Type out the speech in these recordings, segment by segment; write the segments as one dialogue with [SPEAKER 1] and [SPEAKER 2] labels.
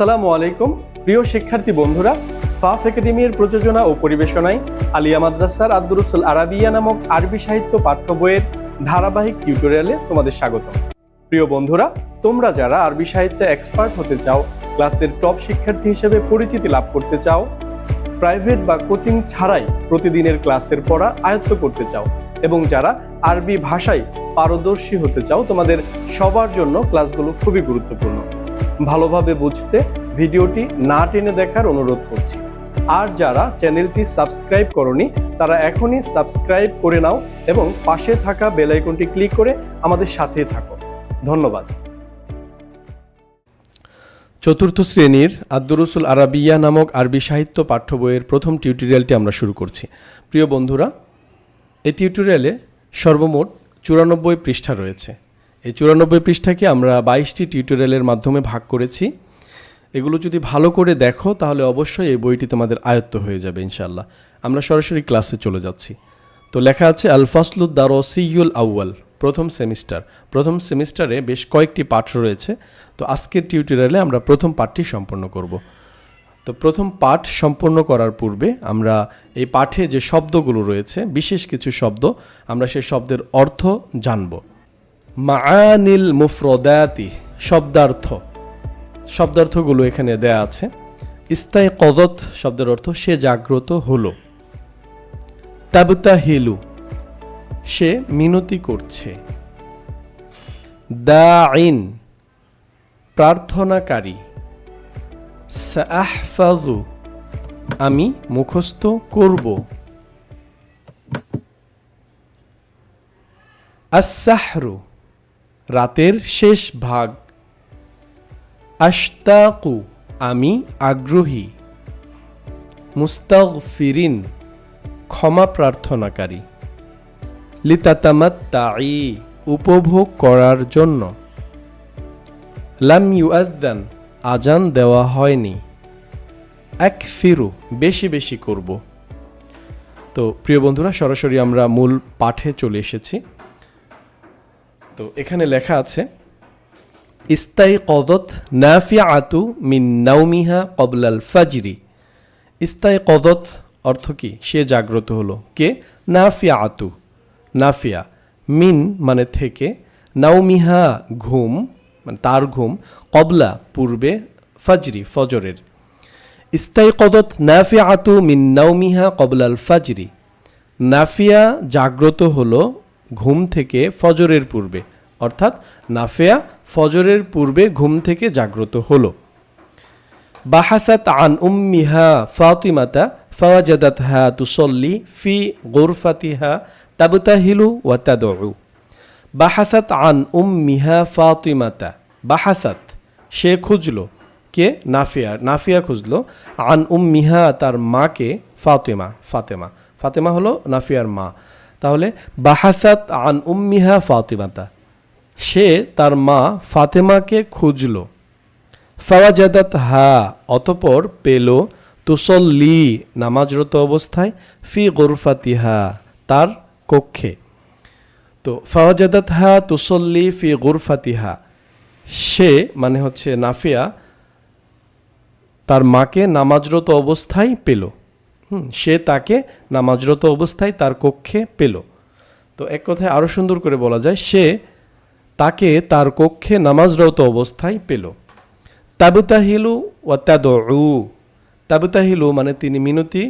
[SPEAKER 1] আসসালামু আলাইকুম। প্রিয় শিক্ষার্থী বন্ধুরা ফাফ একাডেমির প্রযোজনা ও পরিবেশনায় আলিয়া মাদ্রাসার আব্দুরুসুল আরাবিয়া নামক আরবি সাহিত্য পাঠ্য বইয়ের ধারাবাহিক টিউটোরিয়ালে তোমাদের স্বাগত। প্রিয় বন্ধুরা, তোমরা যারা আরবি সাহিত্যে এক্সপার্ট হতে চাও, ক্লাসের টপ শিক্ষার্থী হিসেবে পরিচিতি লাভ করতে চাও প্রাইভেট বা কোচিং ছাড়াই প্রতিদিনের ক্লাসের পড়া আয়ত্ত করতে চাও এবং যারা আরবি ভাষায় পারদর্শী হতে চাও, তোমাদের সবার জন্য ক্লাসগুলো খুবই গুরুত্বপূর্ণ। ভালোভাবে বুঝতে ভিডিওটি না টেনে দেখার অনুরোধ করছি। আর যারা চ্যানেলটি সাবস্ক্রাইব করনি, তারা এখনই সাবস্ক্রাইব করে নাও এবং পাশে থাকা বেল আইকনটি ক্লিক করে আমাদের সাথে থাকো। ধন্যবাদ। চতুর্থ শ্রেণির আব্দুরুসুল আরাবিয়া নামক আরবি সাহিত্য পাঠ্য বইয়ের প্রথম টিউটোরিয়ালটি আমরা শুরু করছি। প্রিয় বন্ধুরা, এই টিউটোরিয়ালে সর্বমোট চুরানব্বই পৃষ্ঠা রয়েছে। এই চুরানব্বই পৃষ্ঠাকে আমরা বাইশটি টিউটোরিয়ালের মাধ্যমে ভাগ করেছি। এগুলো যদি ভালো করে দেখো, তাহলে অবশ্যই এই বইটি তোমাদের আয়ত্ত হয়ে যাবে ইনশাল্লাহ আমরা সরাসরি ক্লাসে চলে যাচ্ছি। তো লেখা আছে আলফাসলুদ দারসিউল আউয়াল, প্রথম সেমিস্টার। প্রথম সেমিস্টারে বেশ কয়েকটি পাঠ রয়েছে। তো আজকের টিউটোরিয়ালে আমরা প্রথম পাঠটি সম্পন্ন করব। তো প্রথম পাঠ সম্পন্ন করার পূর্বে আমরা এই পাঠে যে শব্দগুলো রয়েছে, বিশেষ কিছু শব্দ, আমরা সেই শব্দের অর্থ জানব। মাআনিল মুফরদাতি, শব্দার্থ। শব্দার্থগুলো এখানে দেয়া আছে। ইস্তাই কদত শব্দের অর্থ সে জাগ্রত হলো। তাবতা হিলু সে মিনতি করছে। দা আইন প্রার্থনাকারী। সাহফাজু আমি মুখস্থ করব। আসাহরু রাতের শেষ ভাগ। আশতাকু, আমি আগ্রহী। মুস্তাগফিরিন, ক্ষমা প্রার্থনাকারী। লিতাতামাত্তাই উপভোগ করার জন্য। লাম ইউআদ্দান আজান দেওয়া হয়নি। এক ফিরু বেশি বেশি করব। তো প্রিয় বন্ধুরা, সরাসরি আমরা মূল পাঠে চলে এসেছি। তো এখানে লেখা আছে ইস্তাই কদত নাফিয়া আতু মিন নাউমিহা কবলাল ফাজরি। ইস্তাই কদত অর্থ কি? সে জাগ্রত হলো। কে? নাফিয়া আতু নাফিয়া। মিন মানে থেকে। নাউমিহা ঘুম মানে তার ঘুম কবলা পূর্বে ফাজরি, ফজরের। ইস্তাই কদত নাফিয়া আতু মিন নাউমিহা কবলাল ফাজরি। নাফিয়া জাগ্রত হলো ঘুম থেকে ফজরের পূর্বে। নাফিয়া ফজরের পূর্বে ঘুম থেকে জাগ্রত হলো। বাহাসাত আন উম্মিহা ফাতিমাতা ফাওয়াজাদাত হা তুসল্লি ফি গোরফাতিহা তাবতাহিলু ওয়া তাদউ। বাহাসাত আন উম্মিহা ফাতিমাতা বাহাসাত, সে খুঁজলো কে? নাফিয়া নাফিয়া খুঁজলো আন উম্মিহা তার মাকে ফাতেমা ফাতেমা। ফাতেমা হলো নাফিয়ার মা। তাহলে বাহাসাত আন উম্মিহা ফাতিমাতা। সে তার মা ফাতেমাকে খুঁজল। ফাওয়াজাদাত হা, অতপর পেল, তুসল্লি নামাজরত অবস্থায় ফি গোরফাতিহা, তার কক্ষে। তো ফাওয়াজাদাত হা, তুসল্লি ফি গোরফাতিহা, সে মানে হচ্ছে নাফিয়া, তার মাকে নামাজরত অবস্থায় পেল। হুম, সে তাকে নামাজরত অবস্থায় তার কক্ষে পেল। তো এক কথায় আরও সুন্দর করে বলা যায়, সে তাকে তার কক্ষে নামাজরত অবস্থায় পেল। তাবুতাহিলু ওয়াতাদু তাবুতাহিলু মানে তিনি মিনতি।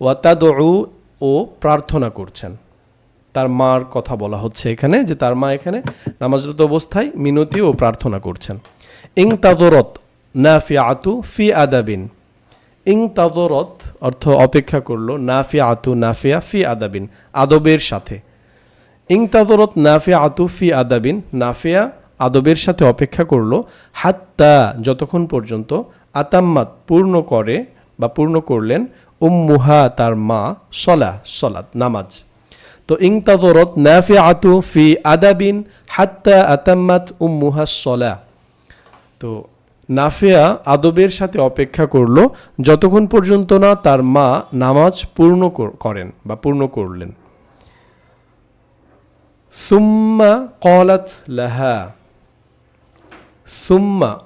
[SPEAKER 1] ওয়াতাদু ও প্রার্থনা করছেন। তার মার কথা বলা হচ্ছে এখানে যে তার মা এখানে নামাজরত অবস্থায় মিনতি ও প্রার্থনা করছেন। ইং তাদরত নাফি আতু ফি আদাবিন। ইং তাদরত অর্থ অপেক্ষা করল নাফিয়া আতু নাফিয়া ফি আদাবিন, আদবের সাথে। ইংতাদরত নাফিয়া আতুফি আদাবিন, নাফিয়া আদবের সাথে অপেক্ষা করল, হাত্তা যতক্ষণ পর্যন্ত আতাম্মাত পূর্ণ করে বা পূর্ণ করলেন, উম্মুহা তার মা সলা, সলাত, নামাজ। তো ইংতাদরত নাফিয়া আতু ফি আদাবিন, হাত্তা আতাম্মাত উম্মুহা সলা। তো নাফিয়া আদবের সাথে অপেক্ষা করল, যতক্ষণ পর্যন্ত না তার মা নামাজ পূর্ণ করেন বা পূর্ণ করলেন। সুম্মা কলাত লাহা। সুম্মা,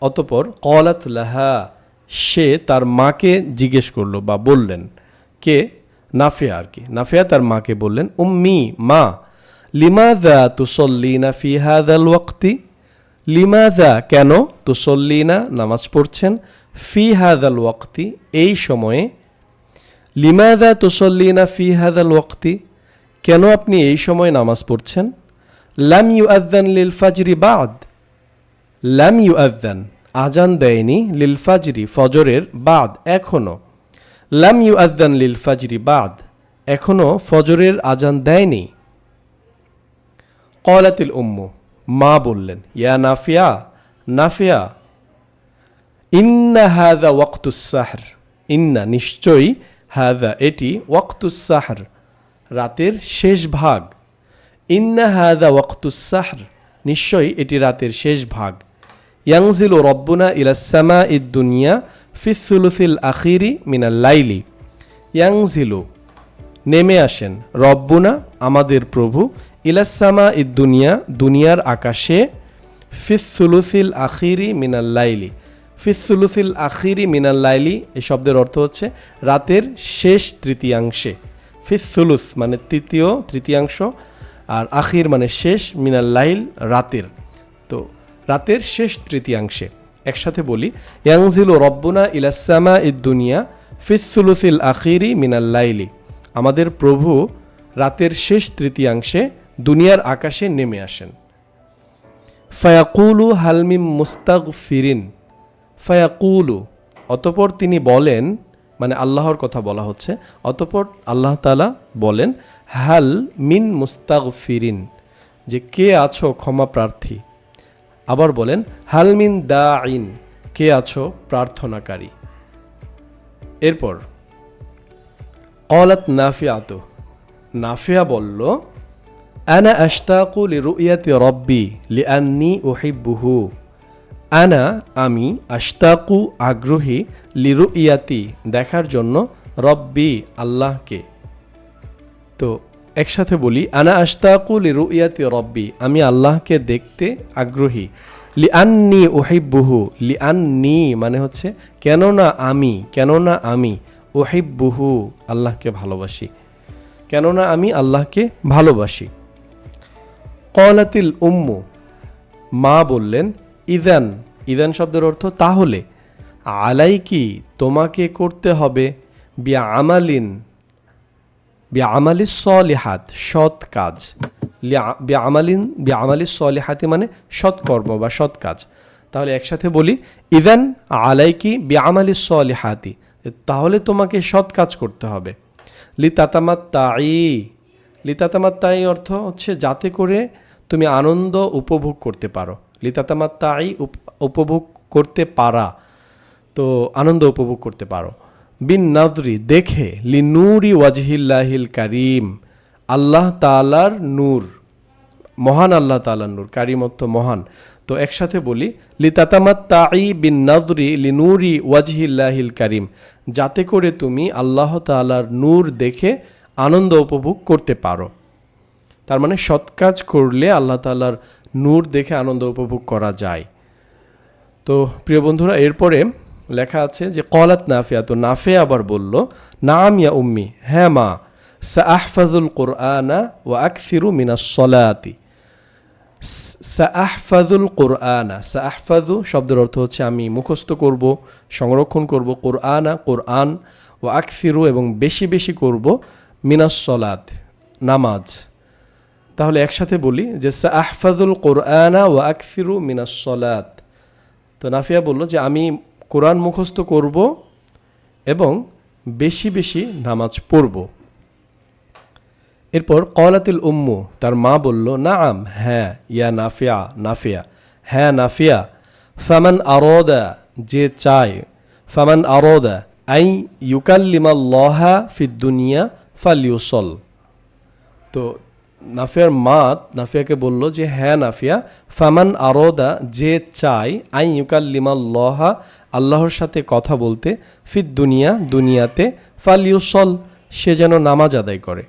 [SPEAKER 1] অতপর কলাত লাহা। সে তার মাকে জিজ্ঞেস করল বা বললেন, কে? নাফিয়া আর কি। নাফিয়া তার মাকে বললেন, উম্মি, মা লিমা লিমাদা তুসল্লিনা ফি হাদাল ওয়াক্তি? লিমাদা কেন তুসল্লিনা নামাজ পড়ছেন ফি হাদাল ওয়াক্তি? এই সময়ে লিমা লিমাদা তুসল্লিনা ফি হাদাল ওয়াক্তি? কেন আপনি এই সময় নামাজ পড়ছেন? লাম ইউ আদান লিল ফাজরি বাদ। লাম ইউ আদান আজান দেয়নি লিল ফাজরি, ফজরের বাদ এখনও। লাম ইউ আদান লিল ফাজরি বাদ, এখনও ফজরের আজান দেয়নি। কলাতিল উম্মু, মা বললেন, ইয়া নাফিয়া নাফিয়া, ইন্না হাদা ওয়াক্তুস সাহর। ইন্না, নিশ্চয়ই হাদা এটি ওয়াক্তুস সাহর। রাতের শেষ ভাগ। ইন্না হাদা ওয়াক্তুস সাহর। নিশ্চয়ই এটি রাতের শেষ ভাগ। ইয়াংজিলু রব্বুনা ইলাসামা ইদ দুনিয়া ফিসুলুসিল আখিরি মিনাল লাইলি। ইয়াংজিলু, নেমে আসেন, রব্বুনা, আমাদের প্রভু ইলাসামা ইদ দুনিয়া, দুনিয়ার আকাশে ফিসুলুসিল আখিরি মিনাল লাইলি। ফিসুলুসিল আখিরি মিনাল লাইলি এই শব্দের অর্থ হচ্ছে রাতের শেষ তৃতীয়াংশে। ফিসুলুস মানে তৃতীয়, তৃতীয়াংশ, আর আখির মানে শেষ, মিনাল লাইল, রাতের। তো রাতের শেষ তৃতীয়াংশে একসাথে বলি, ইয়াংজিল ও রব্বুনা ইলাসামা ইদ দুনিয়া ফিসুলুসিল আখিরি মিনাল লাইলি। আমাদের প্রভু রাতের শেষ তৃতীয়াংশে দুনিয়ার আকাশে নেমে আসেন। ফায়াকুলু হালমিম মুস্তাক ফিরিন ফায়াকুলু, অতপর তিনি বলেন মানে আল্লাহর কথা বলা হচ্ছে। অতপর আল্লাহ তালা বলেন, হাল মিন মুস্তাক ফিরিন যে কে আছো ক্ষমা প্রার্থী। আবার বলেন, হাল মিন দা আইন কে আছো প্রার্থনাকারী। এরপর কলাত নাফিয়াত নাফিয়া বলল, আনা আশতাকু লিরুইয়াতি রব্বি লিআন্নি উহিব্বুহু আনা আমি আশতাকু আগ্রহী লিরু ইয়াতি দেখার জন্য রব্বি আল্লাহকে। তো একসাথে বলি, আনা আশতাকু লিরু ইয়াতি রব্বি, আমি আল্লাহকে দেখতে আগ্রহী। লি আন্নি ওহিব্বুহু লি আন্নি মানে হচ্ছে, কেননা আমি কেননা আমি ওহিব্বুহু আল্লাহকে ভালোবাসি। কেননা আমি আল্লাহকে ভালোবাসি। কলাতিল উম্মু, মা বললেন ইদান ইদান শব্দের অর্থ তাহলে। আলাই কি তোমাকে করতে হবে বিয়া আমালিন বিয়া আমালি সলিহাত, সৎ কাজ। বিয়া আমালিন বিয়া আমালি সলিহাতি মানে সৎকর্ম বা সৎ কাজ। তাহলে একসাথে বলি, ইদান আলাই কি বিয়া আমালি সলিহাতি, তাহলে তোমাকে সৎ কাজ করতে হবে। লিতাতামাত তাই লিতাতামাত তাই অর্থ হচ্ছে যাতে করে তুমি আনন্দ উপভোগ করতে পারো। লিতাতামাত তাই উপভোগ করতে পারা। তো আনন্দ উপভোগ করতে পারো। বিন নাদরি, দেখে লি নুরি ওয়াজহিল্লাহিল কারিম, আল্লাহ তালার নূর, মহান আল্লাহ তালার নূর কারিম অর্থ মহান। তো একসাথে বলি লি লিতাতামাত তাই বিন নাদরি লি নুরি ওয়াজহিল্লাহিল কারিম, যাতে করে তুমি আল্লাহ তালার নূর দেখে আনন্দ উপভোগ করতে পারো। তার মানে সৎ কাজ করলে আল্লাহ তালার নূর দেখে আনন্দ উপভোগ করা যায়। তো প্রিয় বন্ধুরা, এরপরে লেখা আছে যে, কলাত নাফিয়া তো নাফে আবার বলল, নাম ইয়া উম্মি হ্যাঁ মা সা আহফাজুল কোরআনা ও আকসিরু মিনা সলাতি। সা আহফাজুল কোরআনা সা আহফাজু শব্দের অর্থ হচ্ছে আমি মুখস্থ করব, সংরক্ষণ করব, কোরআনা, কোরআন ও আকসিরু এবং বেশি বেশি করব, মিনাস সলাত, নামাজ। তাহলে একসাথে বলি যে আহফাজুল কোরআনা ও আকসিরু মিনাস সলাত। তো নাফিয়া বলল যে, আমি কোরআন মুখস্থ করব এবং বেশি বেশি নামাজ পড়ব। এরপর কলাতিল উম্মু, তার মা বলল না আম হ্যাঁ ইয়া নাফিয়া নাফিয়া হ্যাঁ নাফিয়া, ফামান আরদা, যে চায়, ফামান আরদা, আই ইউকাল্লিমা লহা ফিদ্দুনিয়া ফালিউসল। তো নাফিয়ার মা নাফিয়াকে বলল যে হ্যাঁ নাফিয়া, ফামান আরদা, যে চায়, আই ইউকাল্লিমা লহা আল্লাহর সাথে কথা বলতে, ফিদ দুনিয়া, দুনিয়াতে, ফালিউসল, সে যেন নামাজ আদায় করে।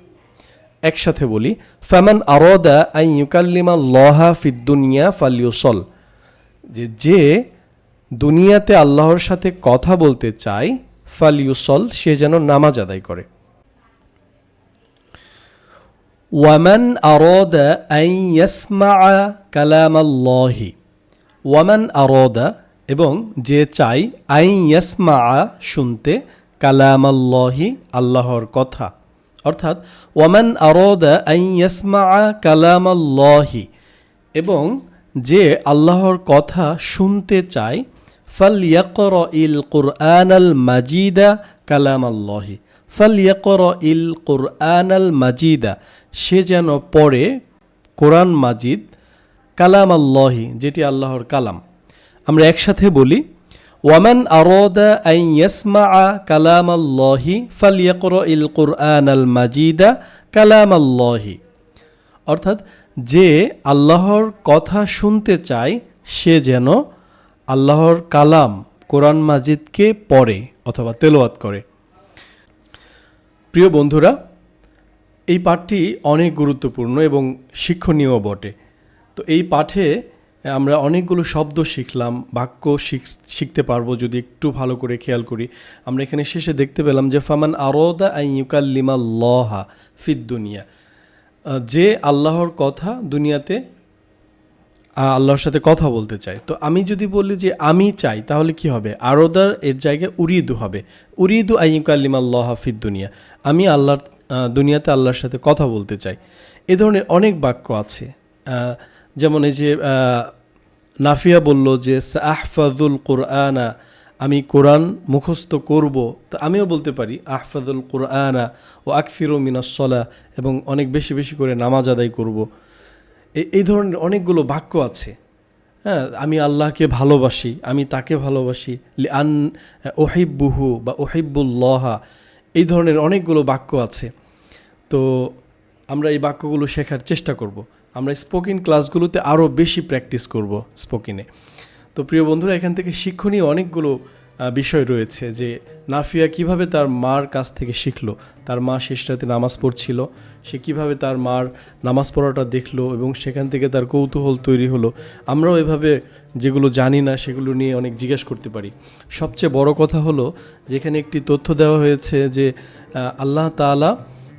[SPEAKER 1] একসাথে বলি, ফামান আরদা, আই ইউকাল্লিমা লহা ফিদ দুনিয়া, ফালিউসল, যে যে দুনিয়াতে আল্লাহর সাথে কথা বলতে চায় ফাল ইউসল সে যেন নামাজ আদায় করে। ওয়ামান আরদা আই ইয়াসমা কালাম আল্লাহি ওয়ামান আরদা এবং যে চাই আই ইয়াসমা শুনতে কালাম আল্লাহি আল্লাহর কথা। অর্থাৎ ওয়ামান আরদা আই ইয়াসমা কালাম আল্লাহি এবং যে আল্লাহর কথা শুনতে চায় ফাল ইয়াকর ইল কুরআন আল মাজিদা কালাম আল্লাহি ফাল ইয়াকর ইল কুরআন আল মাজিদা, সে যেন পড়ে কোরআন মাজিদ কালাম আল্লাহি যেটি আল্লাহর কালাম। আমরা একসাথে বলি, ওয়ামান আরদা আই ইয়াসমা কালাম আল্লাহি ফাল ইয়াকর ইল কুরআন আল মাজিদা কালাম আল্লাহি অর্থাৎ যে আল্লাহর কথা শুনতে চায়, সে যেন আল্লাহর কালাম, কোরআন মাজিদকে পড়ে অথবা তেলোয়াত করে। প্রিয় বন্ধুরা, এই পাঠটি অনেক গুরুত্বপূর্ণ এবং শিক্ষণীয় বটে। তো এই পাঠে আমরা অনেকগুলো শব্দ শিখলাম, বাক্য শিখ- শিখতে পারব যদি একটু ভালো করে খেয়াল করি। আমরা এখানে শেষে দেখতে পেলাম যে, ফামান আরদা আই ইউকাল্লিমা লহা ফিদ দুনিয়া। যে আল্লাহর কথা দুনিয়াতে আল্লাহর সাথে কথা বলতে চাই তো আমি যদি বলি যে, আমি চাই, তাহলে কি হবে? আরদার এর জায়গায় উরিদু হবে। উরিদু আইকাল্লিম আল্লাহ হাফিদ দুনিয়া। আমি আল্লাহর দুনিয়াতে আল্লাহর সাথে কথা বলতে চাই। এ ধরনের অনেক বাক্য আছে। যেমন এই যে নাফিয়া বলল যে আহফাজুল কোরআনা, আমি কোরআন মুখস্থ করব। তো আমিও বলতে পারি আহফাজুল কোরআনা ও আকসিরো মিনাসলা এবং অনেক বেশি বেশি করে নামাজ আদায় করব। এই ধরনের অনেকগুলো বাক্য আছে। হ্যাঁ আমি আল্লাহকে ভালোবাসি, আমি তাকে ভালোবাসি আন ওহিব্বুহু বা ওহিব্বুল্লাহা এই ধরনের অনেকগুলো বাক্য আছে। তো আমরা এই বাক্যগুলো শেখার চেষ্টা করব। আমরা স্পোকেন ক্লাসগুলোতে আরও বেশি প্র্যাকটিস করব স্পোকিনে তো প্রিয় বন্ধুরা, এখান থেকে শিক্ষণীয় অনেকগুলো বিষয় রয়েছে যে নাফিয়া কীভাবে তার মার কাছ থেকে শিখলো? তার মা শেষ রাতে নামাজ পড়ছিল সে কীভাবে তার মার নামাজ পড়াটা দেখল এবং সেখান থেকে তার কৌতূহল তৈরি হলো? আমরাও এভাবে যেগুলো জানি না সেগুলো নিয়ে অনেক জিজ্ঞেস করতে পারি। সবচেয়ে বড় কথা হলো যেখানে একটি তথ্য দেওয়া হয়েছে যে আল্লাহ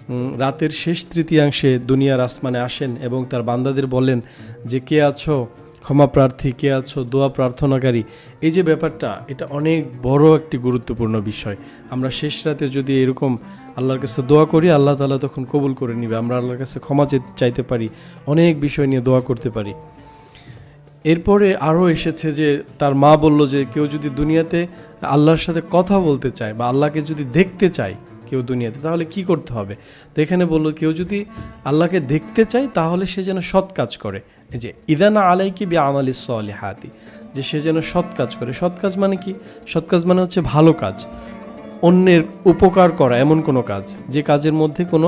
[SPEAKER 1] উম, রাতের শেষ তৃতীয়াংশে দুনিয়ার আসমানে আসেন এবং তার বান্দাদের বলেন যে কে আছো? ক্ষমা প্রার্থী, কে আছো, দোয়া প্রার্থনাকারী, এই যে ব্যাপারটা, এটা অনেক বড় একটি গুরুত্বপূর্ণ বিষয়। আমরা শেষ রাতে যদি এরকম আল্লাহর কাছে দোয়া করি, আল্লাহ তাআলা তখন কবুল করে নিবে। আমরা আল্লাহর কাছে ক্ষমা চাইতে পারি, অনেক বিষয় নিয়ে দোয়া করতে পারি। এরপরে আরও এসেছে যে, তার মা বলল যে, কেউ যদি দুনিয়াতে আল্লাহর সাথে কথা বলতে চায় বা আল্লাহকে যদি দেখতে চায় কেউ দুনিয়াতে, তাহলে কি করতে হবে? তো এখানে বলল, কেউ যদি আল্লাহকে দেখতে চায়, তাহলে সে যেন সৎ কাজ করে। যে, ইদানা আলাইকি বি আমালি হাতি যে সে যেন সৎ কাজ করে। সৎ কাজ মানে কি? সৎ কাজ মানে হচ্ছে ভালো কাজ, অন্যের উপকার করা, এমন কোনো কাজ। যে কাজের মধ্যে কোনো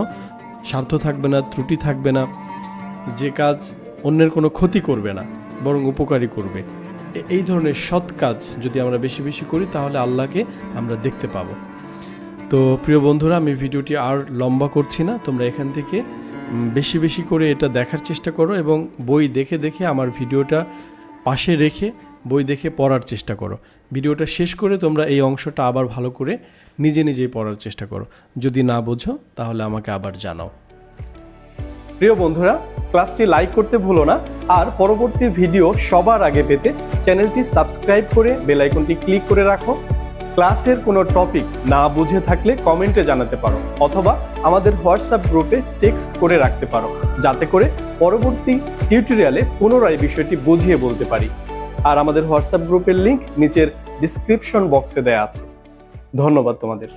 [SPEAKER 1] স্বার্থ থাকবে না, ত্রুটি থাকবে না, যে কাজ অন্যের কোনো ক্ষতি করবে না, বরং উপকারী করবে। এই ধরনের সৎ কাজ যদি আমরা বেশি বেশি করি, তাহলে আল্লাহকে আমরা দেখতে পাবো। তো প্রিয় বন্ধুরা, আমি ভিডিওটি আর লম্বা করছি না। তোমরা এখান থেকে বেশি বেশি করে এটা দেখার চেষ্টা করো এবং বই দেখে দেখে আমার ভিডিওটা পাশে রেখে বই দেখে পড়ার চেষ্টা করো। ভিডিওটা শেষ করে তোমরা এই অংশটা আবার ভালো করে নিজে নিজেই পড়ার চেষ্টা করো। যদি না বোঝো, তাহলে আমাকে আবার জানাও। প্রিয় বন্ধুরা, ক্লাসটি লাইক করতে ভুলো না। আর পরবর্তী ভিডিও সবার আগে পেতে চ্যানেলটি সাবস্ক্রাইব করে বেল আইকনটি ক্লিক করে রাখো। ক্লাসের কোনো টপিক না বুঝে থাকলে কমেন্টে জানাতে পারো অথবা আমাদের হোয়াটসঅ্যাপ গ্রুপে টেক্সট করে রাখতে পারো, যাতে করে পরবর্তী টিউটোরিয়ালে পুনরায় বিষয়টি বুঝিয়ে বলতে পারি। আর আমাদের হোয়াটসঅ্যাপ গ্রুপের লিংক নিচের ডিসক্রিপশন বক্সে দেয়া আছে। ধন্যবাদ তোমাদের।